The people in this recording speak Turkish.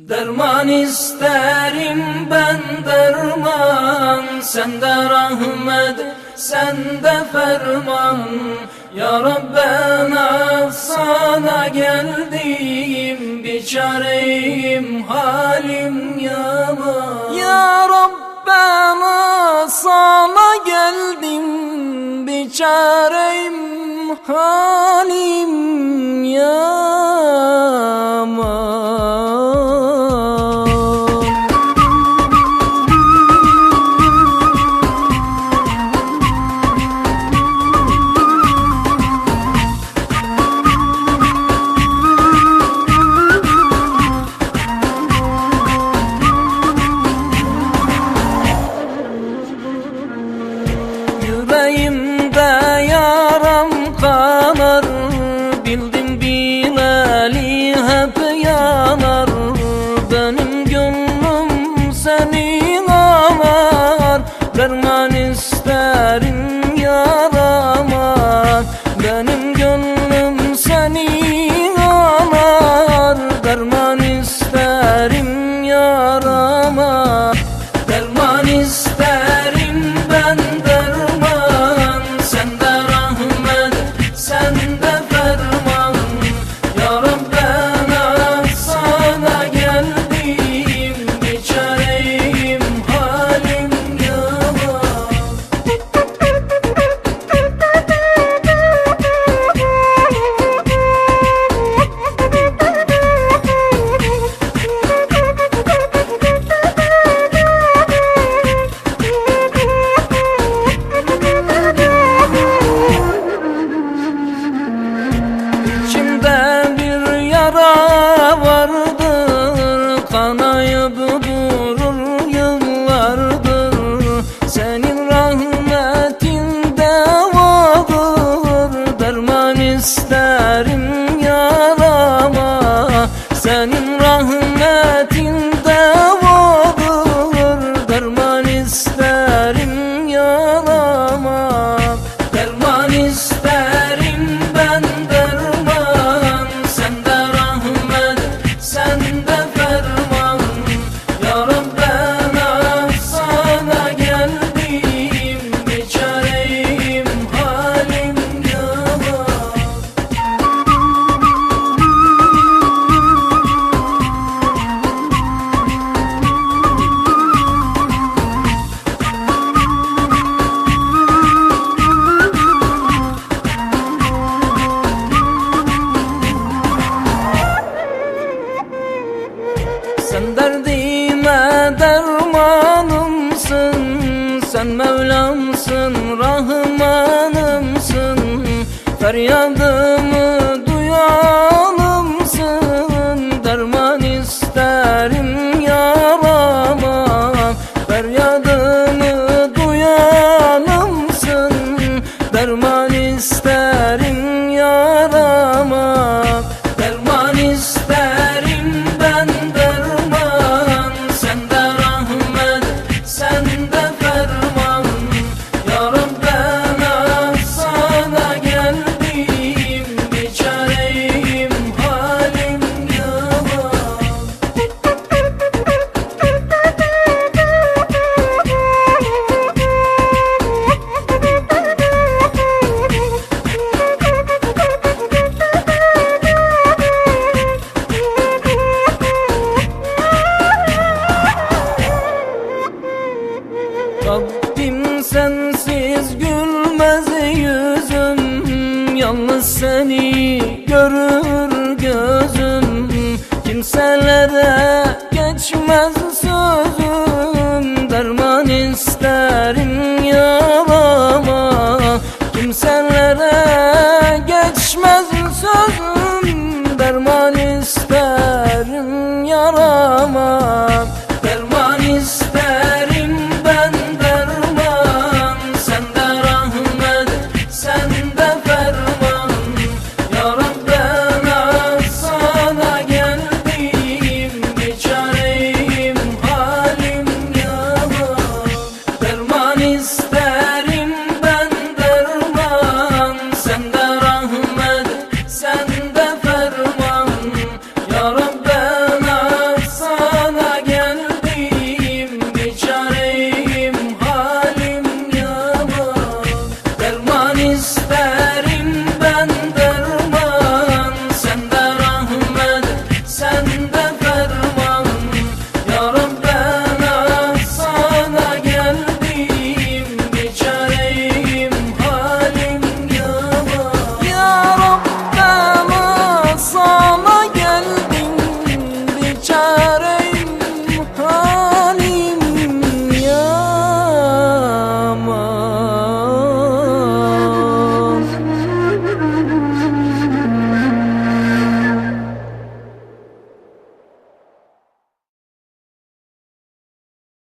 Derman isterim ben derman Sende rahmet, sende ferman. Ya Rab sana geldim Biçareyim halim yaman. Ya Rab sana geldim Biçareyim halim Sen Mevlamsın, Rahmanımsın. Feryadımı duyan seni görür gözüm. Kimselere geçmez sözüm. Derman insan